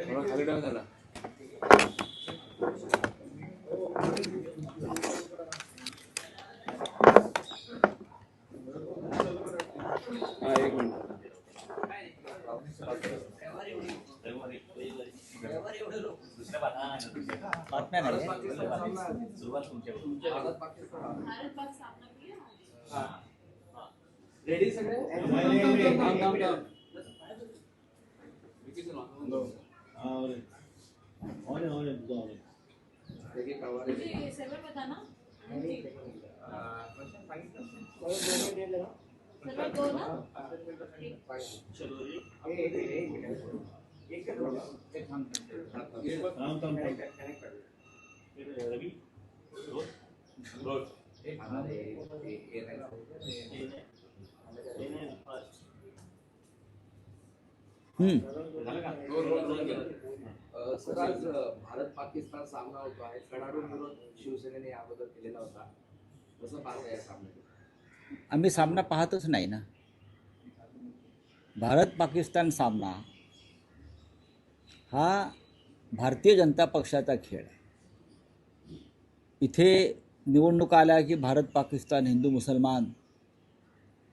थोडा खाली डाग झाला हा एक मिनिट बातम्या नाही रेडी सगळे नाव. देखिए कवर है. सर्वर बताना अं, सर आज भारत पाकिस्तान सामना होतो आहे. कडाडून विरोध शिवसेनेने याबद्दल केलेला होता. कसं पाहता या सामन्यात आम्ही सामना पाहतच नाही ना. भारत पाकिस्तान सामना हा भारतीय जनता पक्षाचा खेळ आहे. इथे निवडणुका आल्या की भारत पाकिस्तान हिंदू मुसलमान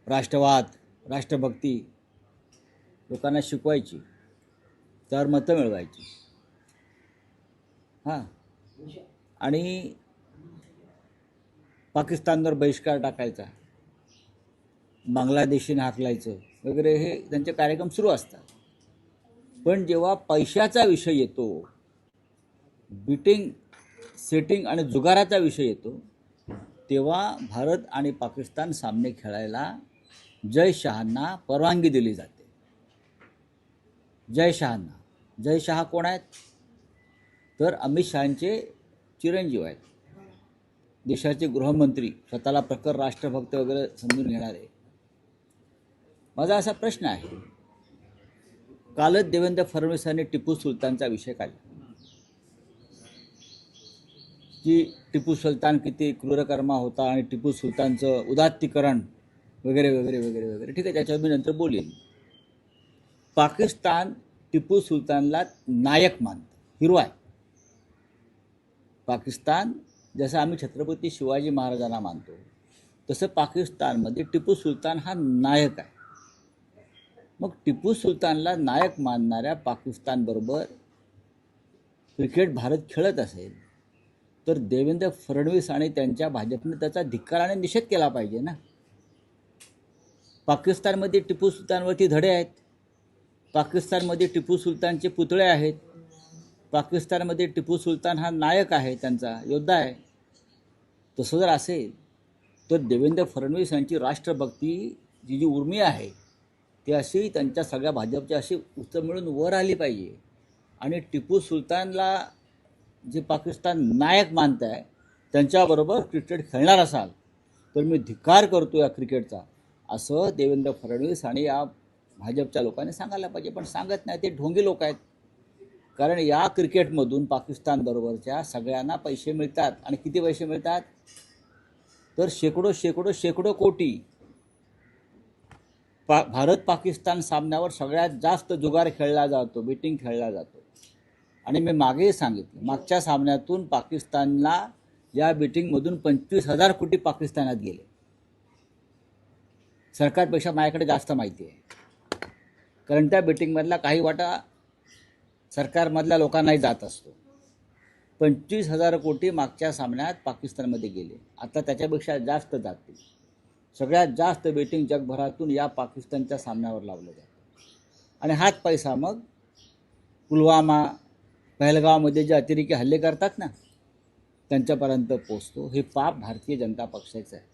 राष्ट्रवाद राष्ट्रभक्ती लोकांना शिकवायची त्यावर मतं मिळवायची. हां. आणि पाकिस्तानवर बहिष्कार टाकायचा. बांगलादेशी हाकलायचं वगैरे हे त्यांचे कार्यक्रम सुरू असतात. पण जेव्हा पैशाचा विषय येतो बिटिंग सेटिंग आणि जुगाराचा विषय येतो तेव्हा भारत आणि पाकिस्तान सामने खेळायला जय शहांना परवानगी दिली जाते. जय शहांना. जय शहा कोण आहेत? तर अमित शहांचे चिरंजीव आहेत. देशाचे गृहमंत्री स्वतःला प्रखर राष्ट्रभक्त वगैरे समजून घेणारे. माझा असा प्रश्न आहे. कालच देवेंद्र फडणवीसांनी टिपू सुलतानचा विषय काढला. की टिपू सुलतान किती क्रूरकर्मा होता आणि टिपू सुलतानचं उदात्तीकरण वगैरे वगैरे वगैरे वगैरे. ठीक आहे त्याच्यावर मी नंतर बोलेन. पाकिस्तान टिपू सुलतानला नायक मानतं. हिरो आहे. पाकिस्तान जसं आम्ही छत्रपती शिवाजी महाराजांना मानतो तसं पाकिस्तानमध्ये टिपू सुलतान हा नायक आहे. मग टिपू सुलतानला नायक मानणाऱ्या पाकिस्तानबरोबर क्रिकेट भारत खेळत असेल तर देवेंद्र फडणवीस आणि त्यांच्या भाजपने त्याचा धिक्काराने निषेध केला पाहिजे ना? पाकिस्तानमध्ये टिपू सुलतानवरती धडे आहेत पाकिस्तानमध्ये टिपू सुलतानचे पुतळे आहेत पाकिस्तानमध्ये टिपू सुलतान हा नायक आहे त्यांचा योद्धा आहे. तसं जर असेल तर देवेंद्र फडणवीस यांची राष्ट्रभक्ती जी जी उर्मी आहे ती अशी त्यांच्या सगळ्या भाजपच्या अशी उच्च मिळून वर आली पाहिजे. आणि टिपू सुलतानला जे पाकिस्तान नायक मानत आहे त्यांच्याबरोबर क्रिकेट खेळणार असाल तर मी धिक्कार करतो या क्रिकेटचा. असं देवेंद्र फडणवीस आणि या भाजपच्या लोकांनी सांगायला पाहिजे पण सांगत नाही ते ढोंगी लोक आहेत. कारण या क्रिकेटमधून पाकिस्तानबरोबरच्या सगळ्यांना पैसे मिळतात. आणि किती पैसे मिळतात? तर शेकडो शेकडो शेकडो कोटी पा भारत पाकिस्तान सामन्यावर सगळ्यात जास्त जुगार खेळला जातो बेटिंग खेळला जातो. आणि मी मागेही सांगितलं मागच्या सामन्यातून पाकिस्तानला या बेटिंगमधून पंचवीस हजार कोटी पाकिस्तानात गेले. सरकारपेक्षा माझ्याकडे जास्त माहिती आहे. कारण त्या बेटिंगमधला काही वाटा सरकारमधल्या लोकांनाही जात असतो. पंचवीस हजार कोटी मागच्या सामन्यात पाकिस्तानमध्ये गेले. आता त्याच्यापेक्षा जास्त जातील. सगळ्यात जास्त बेटिंग जगभरातून या पाकिस्तानच्या सामन्यावर लावलं जातं. आणि हाच पैसा मग पुलवामा पहलगावमध्ये जे अतिरेकी हल्ले करतात ना त्यांच्यापर्यंत पोचतो हे पाप भारतीय जनता पक्षाचं आहे.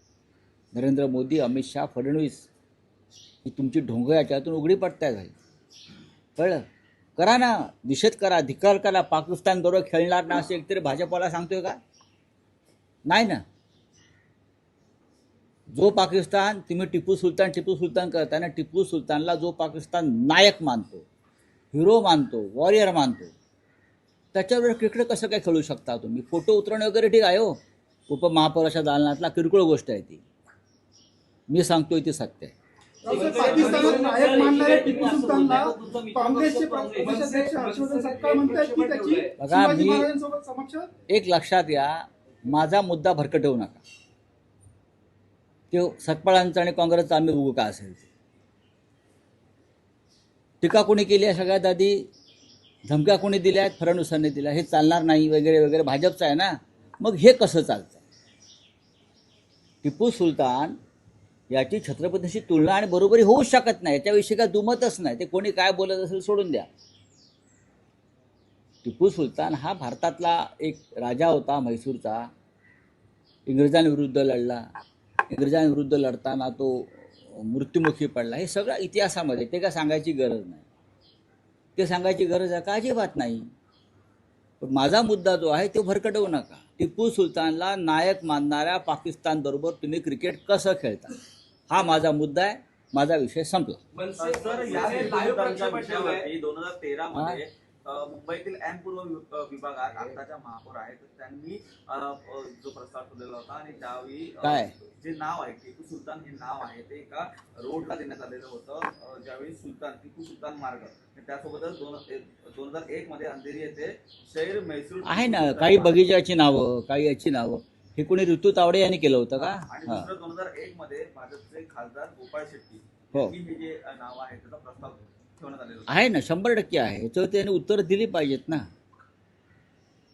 नरेंद्र मोदी अमित शहा फडणवीस ही तुमची ढोंग याच्यातून उघडी पडताय झाली कळलं? करा ना. निषेध करा. धिक्कार करा. पाकिस्तान बरोबर खेळणार ना असं एकतरी भाजपाला सांगतोय का? नाही ना. जो पाकिस्तान तुम्ही टिपू सुलतान टिपू सुलतान करताना टिपू सुलतानला जो पाकिस्तान नायक मानतो हिरो मानतो वॉरियर मानतो त्याच्यावर क्रिकेट कसं काय खेळू शकता तुम्ही? फोटो उतरवणे वगैरे ठीक आहे हो. उपमहापौराच्या दालनातला किरकोळ गोष्ट आहे ती. मी सांगतोय ती सत्य आहे. बघा, मी- एक लक्षात या माझा मुद्दा भरकटवू नका. तो सतपाळांचा आणि काँग्रेसचं आम्ही उगू का असेल? टीका कोणी केली आहे सगळ्यात आधी? धमक्या कोणी दिल्या आहेत? फडणवीसांनी दिल्या हे चालणार नाही वगैरे वगैरे. भाजपचं आहे ना? मग हे कसं चालतं टिपू सुलतान याची छत्रपतीशी तुलना आणि बरोबरी होऊच शकत नाही. याच्याविषयी काय दुमतच नाही. ते कोणी काय बोलत असेल सोडून द्या. टिपू सुलतान हा भारतातला एक राजा होता म्हैसूरचा इंग्रजांविरुद्ध लढला. इंग्रजांविरुद्ध लढताना तो मृत्युमुखी पडला. हे सगळं इतिहासामध्ये ते काय सांगायची गरज नाही? ते सांगायची गरज आहे का? अजिबात नाही. पण माझा मुद्दा जो आहे तो भरकटवू नका. टिपू सुलतानला नायक मानणाऱ्या पाकिस्तानबरोबर तुम्ही क्रिकेट कसं खेळता? हा माझा मुद्दा आहे. माझा विषय संपला. मुंबईतील एम पूर्व विभागात आताच्या महापौर आहेत. तर त्यांनी जो प्रस्ताव ठेवलेला होता आणि त्यावेळी? जे नाव आहे टिपू सुलतान हे नाव आहे ते एका रोडला देण्यात आलेलं होतं. ज्यावेळी सुलतान टिपू सुलतान मार्ग. त्यासोबतच दोन दोन हजार एक मध्ये अंधेरी येथे शहर मैसूर आहे ना काही बगीचाची नावं काही याची नावं. हे कोणी ऋतू तावडे यांनी केलं होतं का? आणि दुसरं दोन हजार एक मध्ये भाजपचे खासदार गोपाळ शेट्टी हो. हे जे नाव आहे त्याचा प्रस्ताव आहे ना शंभर टक्के आहे. याच्यावर त्यांनी उत्तर दिली पाहिजेत ना.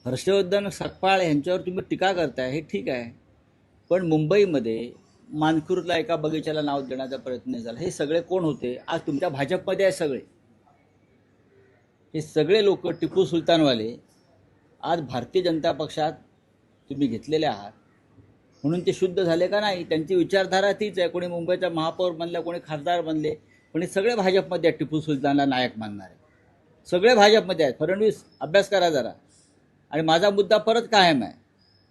हर्षवर्धन सकपाळ यांच्यावर तुम्ही टीका करताय हे ठीक आहे. पण मुंबईमध्ये मानखुरला एका बगीचाला नाव देण्याचा प्रयत्न झाला. हे सगळे कोण होते? आज तुमच्या भाजपमध्ये आहे सगळे. हे सगळे लोक टिपू सुलतानवाले. आज भारतीय जनता पक्षात तुम्ही घेतलेले आहात. म्हणून ते शुद्ध झाले का नाही? त्यांची विचारधारा तीच आहे. कोणी मुंबईचा महापौर बनला कोणी खासदार बनले. पण हे सगळे भाजपमध्ये आहेत टिपू सुलतानला नायक मानणारे. सगळे भाजपमध्ये आहेत. फडणवीस अभ्यास करा जरा. आणि माझा मुद्दा परत कायम आहे.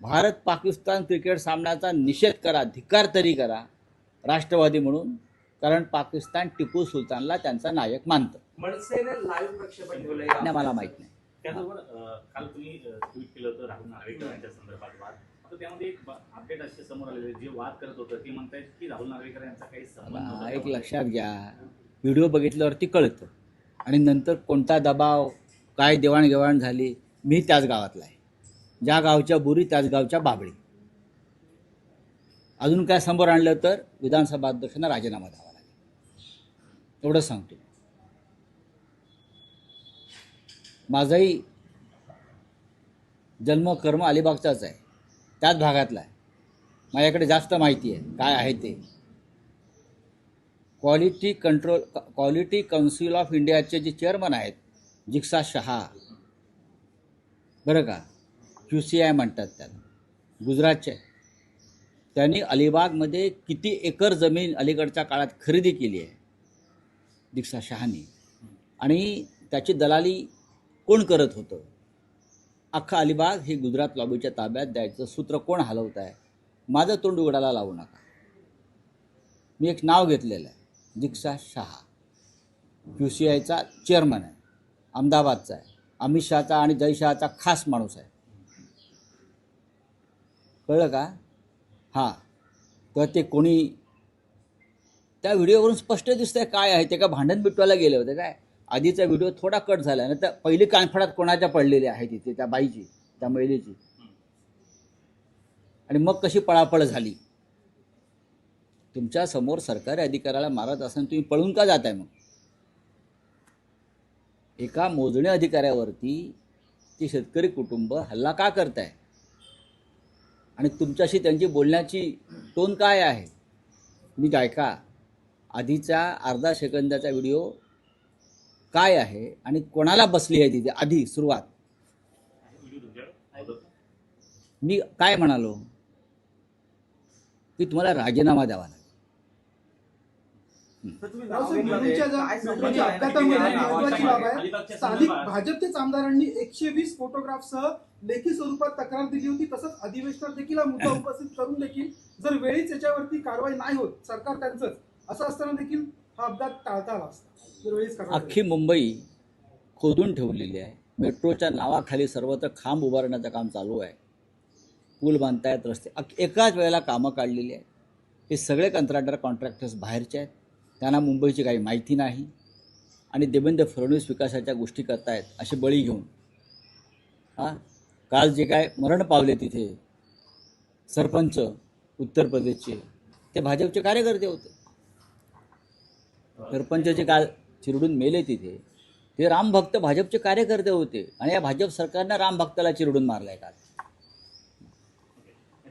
भारत पाकिस्तान क्रिकेट सामन्याचा निषेध करा धिक्कार तरी करा राष्ट्रवादी म्हणून कारण पाकिस्तान टिपू सुलतानला त्यांचा नायक मानतं. मला माहीत नाही. काल तुम्ही ट्विट केलं होतं राहुल नार्वेकर यांच्या संदर्भात. तर त्यामध्ये एक अपडेट असे समोर आलेले जे वाद करत होतं ते म्हणतायत की राहुल नार्वेकर यांचा काही संबंध मला नव्हता. एक लक्षात घ्या. व्हिडिओ बघितल्यावरती कळतं. आणि नंतर कोणता दबाव काय देवाणघेवाण झाली मी त्याच गावातला आहे. ज्या गावच्या बुरी त्याच गावच्या बाबळी. अजून काय समोर आणलं तर विधानसभा अध्यक्षांना राजीनामा द्यावा लागेल. एवढं सांगतो. माझाही जन्म कर्म अलिबागचाच आहे. त्याच भागातला आहे. माझ्याकडे जास्त माहिती आहे. काय आहे ते? Quality control quality council of इंडियाचे जे चेअरमन आहेत जिक्सा शहा. बरं का? क्यू सी आय म्हणतात त्याला. गुजरातचे त्यांनी अलिबागमध्ये किती एकर जमीन अलीकडच्या काळात खरेदी केली आहे? दीक्षा शहानी. आणि त्याची दलाली कोण करत होतं? अख्खा अलिबाग हे गुजरात लॉबीच्या ताब्यात द्यायचं सूत्र कोण हलवत आहे? माझं तोंड उघडायला लावू नका. मी एक नाव घेतलेलं आहे दीक्षा शहा. यू सी आयचा चेअरमन आहे अहमदाबादचा आहे. अमित शहाचा आणि जय शहाचा खास माणूस आहे. कळलं का? हां. तर ते कोणी त्या व्हिडिओवरून स्पष्ट दिसतंय काय आहे? ते का भांडण बिटवायला गेले होते काय? आधीचा व्हिडिओ थोडा कट झाला ना तर पहिली कानफडात कोणाच्या पडलेली आहे तिथे त्या बाईची त्या महिलेची. आणि मग कशी पळापळ झाली? तुमच्यासमोर सरकारी अधिकाऱ्याला मारत असताना तुम्ही पळून का जाताय मग? एका मोजणी अधिकाऱ्यावरती ते शेतकरी कुटुंब हल्ला का करताय? आणि तुमच्याशी त्यांची बोलण्याची टोन काय आहे? नीट ऐका. आधीचा अर्धा सेकंदाचा व्हिडिओ काय आहे आणि कोणाला बसली आहे तिथे आधी सुरुवात? मी काय म्हणालो? की तुम्हाला राजीनामा द्यावा लागेल. संदर्भात. भाजपचेच आमदारांनी एकशे वीस फोटोग्राफसह लेखी स्वरूपात तक्रार दिली होती. तसंच अधिवेशनात देखील हा मुद्दा उपस्थित करून देखील जर वेळीच याच्यावरती कारवाई नाही होत सरकार त्यांचंच असं असताना देखील हा अपघात टाळता आला असता अख्खी मुंबई खोदून ठेवलेली आहे. मेट्रोच्या नावाखाली सर्वत्र खांब उभारण्याचं काम चालू आहे. पूल बांधतायत रस्ते. एकाच वेळेला कामं काढलेली आहेत. हे सगळे कंत्राटदार कॉन्ट्रॅक्टर्स बाहेरचे आहेत. त्यांना मुंबईची काही माहिती नाही. आणि देवेंद्र फडणवीस विकासाच्या गोष्टी करतायत असे बळी घेऊन. हां? काल जे काय मरण पावले तिथे सरपंच उत्तर प्रदेशचे ते भाजपचे कार्यकर्ते होते. सरपंच जे काल चिरडून मेले तिथे. ते रामभक्त भाजपचे कार्यकर्ते होते आणि या भाजप सरकारनं रामभक्ताला चिरडून मारलाय काल.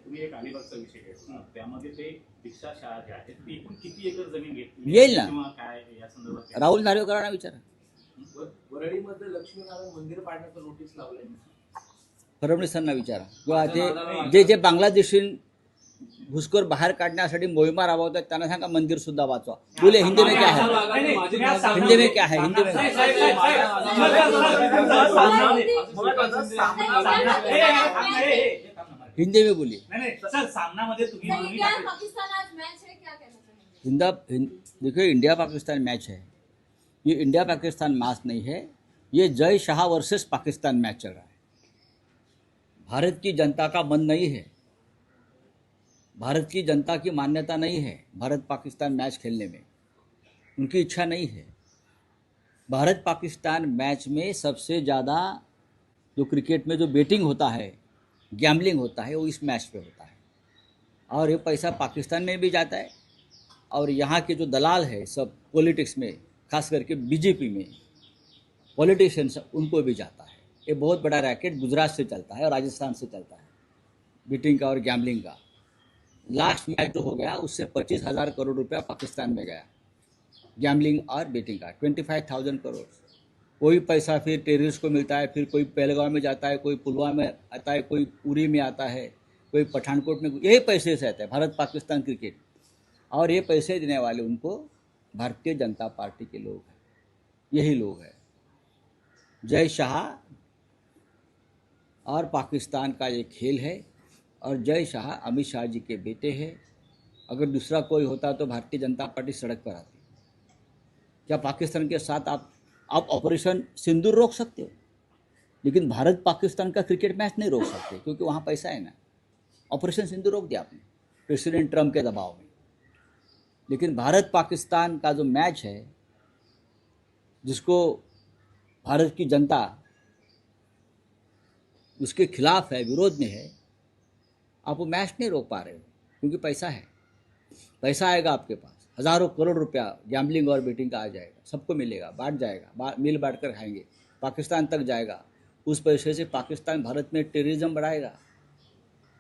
तुम्ही एक अलिबागचा विषय घेतला त्यामध्ये ते दीक्षा शाळा जे आहेत ती एकूण किती एकर जमीन घेतली? येईल ना. किंवा काय या संदर्भात काय? राहुल नार्वेकरांना विचारा. व- वरळीमध्ये लक्ष्मीनारायण मंदिर पाडण्याचं नोटीस लावलंय फडणवीसांना विचारा. किंवा ते जे जे बांगलादेशी घुसखोर बाहेर काढण्यासाठी मोहिमा राबवतात त्यांना सांगा मंदिर सुद्धा वाचवा. बोले हिंदी में क्या है? नाही, नाही, मी आज सांगतो. हिंदी में क्या है? हिंदी में साहेब, साहेब, साहेब, साहेब, साहेब, साहेब, सामना- ए, ए, थांब, ए, ए, ए, थांब ना, मारे. हिंदी में बोलिए। नाही नाही सर सामनामध्ये तुम्ही सर, दोन्ही इंडिया और टाकले. पाकिस्तान आज मैच है क्या कहना चाहेंगे? हिंदा हिंद देखिए इंडिया पाकिस्तान मैच है। ये इंडिया पाकिस्तान मैच नहीं है। ये जय शाह वर्सेस पाकिस्तान मैच चल रहा है। भारत की जनता का मन नहीं है। भारत की जनता की मान्यता नहीं है भारत पाकिस्तान मैच खेलने में। उनकी इच्छा नहीं है। भारत पाकिस्तान मैच में सबसे ज़्यादा जो क्रिकेट में जो बेटिंग होता है, गैम्बलिंग होता है, वो इस मैच पे होता है। और ये पैसा पाकिस्तान में भी जाता है और यहाँ के जो दलाल है सब पॉलिटिक्स में, खास करके बीजेपी में, पॉलिटिशियंस उनको भी जाता है। ये बहुत बड़ा रैकेट गुजरात से चलता है और राजस्थान से चलता है, बीटिंग का और गैम्बलिंग का। लास्ट मैच जो हो गया, उससे पच्चीस हज़ार करोड़ रुपया पाकिस्तान में गया। गैमलिंग और बेटिंग का ट्वेंटी फाइव थाउज़ेंड करोड़। कोई पैसा फिर टेररिस्ट को मिलता है, फिर कोई पहलगांव में जाता है, कोई पुलवामा में आता है, कोई उरी में आता है, कोई पठानकोट में, यही पैसे से आता है, भारत पाकिस्तान क्रिकेट। और ये पैसे देने वाले उनको भारतीय जनता पार्टी के लोग हैं। यही लोग हैं। जय शाह और पाकिस्तान का ये खेल है। और जय शाह अमित शाह जी के बेटे हैं। अगर दूसरा कोई होता तो भारतीय जनता पार्टी सड़क पर आती। क्या पाकिस्तान के साथ आप आप ऑपरेशन सिंदूर रोक सकते हो? लेकिन भारत पाकिस्तान का क्रिकेट मैच नहीं रोक सकते, क्योंकि वहाँ पैसा है ना। ऑपरेशन सिंधु रोक दिया आपने, प्रेसिडेंट ट्रंप के दबाव में। लेकिन भारत पाकिस्तान का जो मैच है, जिसको भारत की जनता, उसके खिलाफ है, विरोध में है आप वो मैच नहीं रोक पा रहे हो क्योंकि पैसा है। पैसा आएगा आपके पास। हज़ारों करोड़ रुपया गैम्बलिंग और बेटिंग का आ जाएगा। सबको मिलेगा बांट जाएगा बा, मिल बांट कर खाएँगे। पाकिस्तान तक जाएगा। उस पैसे से पाकिस्तान भारत में टेररिज्म बढ़ाएगा।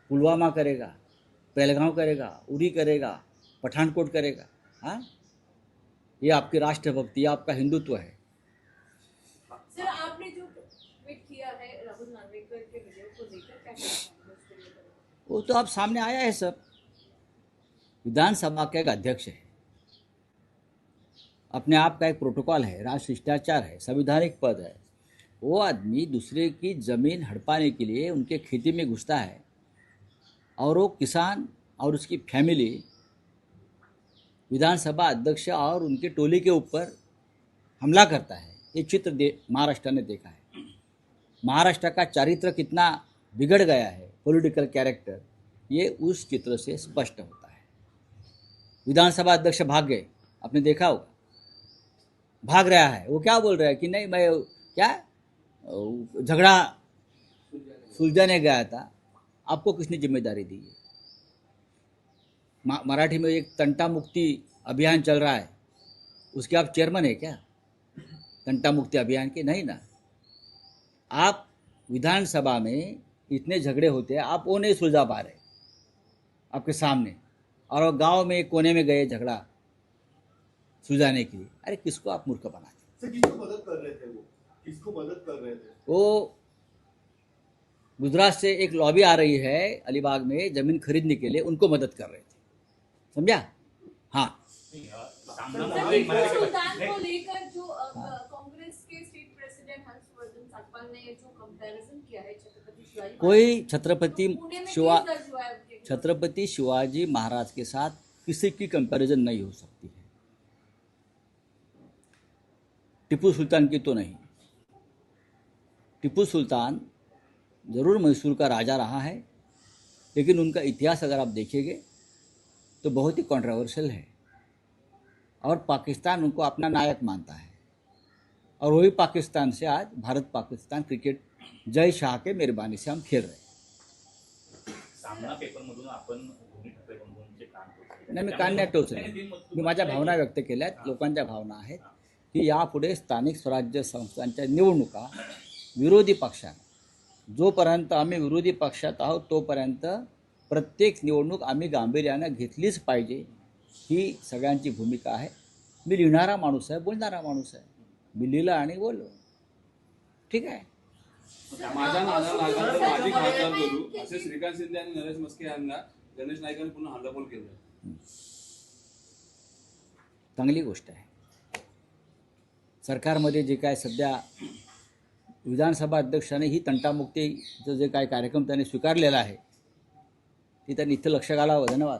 पुलवामा करेगा पहलगांव करेगा उरी करेगा पठानकोट करेगा। हाँ? ये आपकी राष्ट्रभक्ति आपका हिंदुत्व है सर आपने जो ट्वीट किया है राहुल नार्वेकर के वीडियो को लेकर क्या कहना चाहेंगे उसके लिए वो तो अब सामने आया है सब। विधानसभा का एक अध्यक्ष है। अपने आप का एक प्रोटोकॉल है राज शिष्टाचार है, संविधानिक पद है। वो आदमी दूसरे की ज़मीन हड़पाने के लिए उनके खेती में घुसता है और वो किसान और उसकी फैमिली, विधानसभा अध्यक्ष और उनके टोली के ऊपर हमला करता है। ये चित्र दे, महाराष्ट्र ने देखा है। महाराष्ट्र का चारित्र कितना बिगड़ गया है। पॉलिटिकल कैरेक्टर ये उस चित्र से स्पष्ट होता है। विधानसभा अध्यक्ष भाग गए आपने देखा होगा। भाग रहा है। वो क्या बोल रहा है कि नहीं, मैं क्या? झगड़ा। सुलझाने गया था। आपको किसने ज़िम्मेदारी दी? है मराठी में एक तंटा मुक्ति अभियान चल रहा है। उसके आप चेयरमैन है क्या? तंटा मुक्ति अभियान के? नहीं ना। आप विधानसभा में इतने झगड़े होते हैं आप वो नहीं सुलझा पा रहे आपके सामने। और वो गाँव में एक कोने में गए झगड़ा सुलझाने के लिए। अरे किसको आप मूर्ख बनाते किसको मदद कर रहे थे वो? किसको मदद कर रहे थे? वो गुजरात से एक लॉबी आ रही है अलीबाग में ज़मीन खरीदने के लिए उनको मदद कर रहे थे। समझा? हाँ। अ, कांग्रेस के स्टेट प्रेसिडेंट हर्षवर्धन ने जो कंपैरिजन किया है कोई छत्रपति शिवा। छत्रपति शिवाजी महाराज के साथ किसी की कंपैरिजन नहीं हो सकती है। टिपू सुल्तान की तो नहीं। टिपू सुल्तान ज़रूर मैसूर का राजा रहा है, लेकिन उनका इतिहास अगर आप देखेंगे तो बहुत ही कंट्रोवर्शियल है। और पाकिस्तान उनको अपना नायक मानता है। और वही पाकिस्तान से आज भारत पाकिस्तान क्रिकेट जय शाह के मेहरबानी से हम खेल रहे. नाही मी कान नाही टोचले. मी माझ्या भावना व्यक्त केल्या आहेत लोकांच्या भावना आहेत की यापुढे स्थानिक स्वराज्य संस्थांच्या निवडणुका विरोधी पक्षानं जोपर्यंत आम्ही विरोधी पक्षात आहोत तोपर्यंत प्रत्येक निवडणूक आम्ही गांभीर्यानं घेतलीच पाहिजे ही सगळ्यांची भूमिका आहे. मी लिहिणारा माणूस आहे बोलणारा माणूस आहे. मी लिहिलं आणि बोललो. ठीक आहे? माझ्या नादाला लागला तर माझी खासदार करू असे श्रीकांत शिंदे आणि नरेश मस्के यांना गणेश नाईकांनी पुन्हा हल्लाबोल केलं चांगली गोष्ट आहे सरकारमध्ये जे काय सध्या विधानसभा अध्यक्षाने ही तंटामुक्तीचं जे काय कार्यक्रम त्यांनी स्वीकारलेला आहे ती त्यांनी इथं लक्ष घालावं धन्यवाद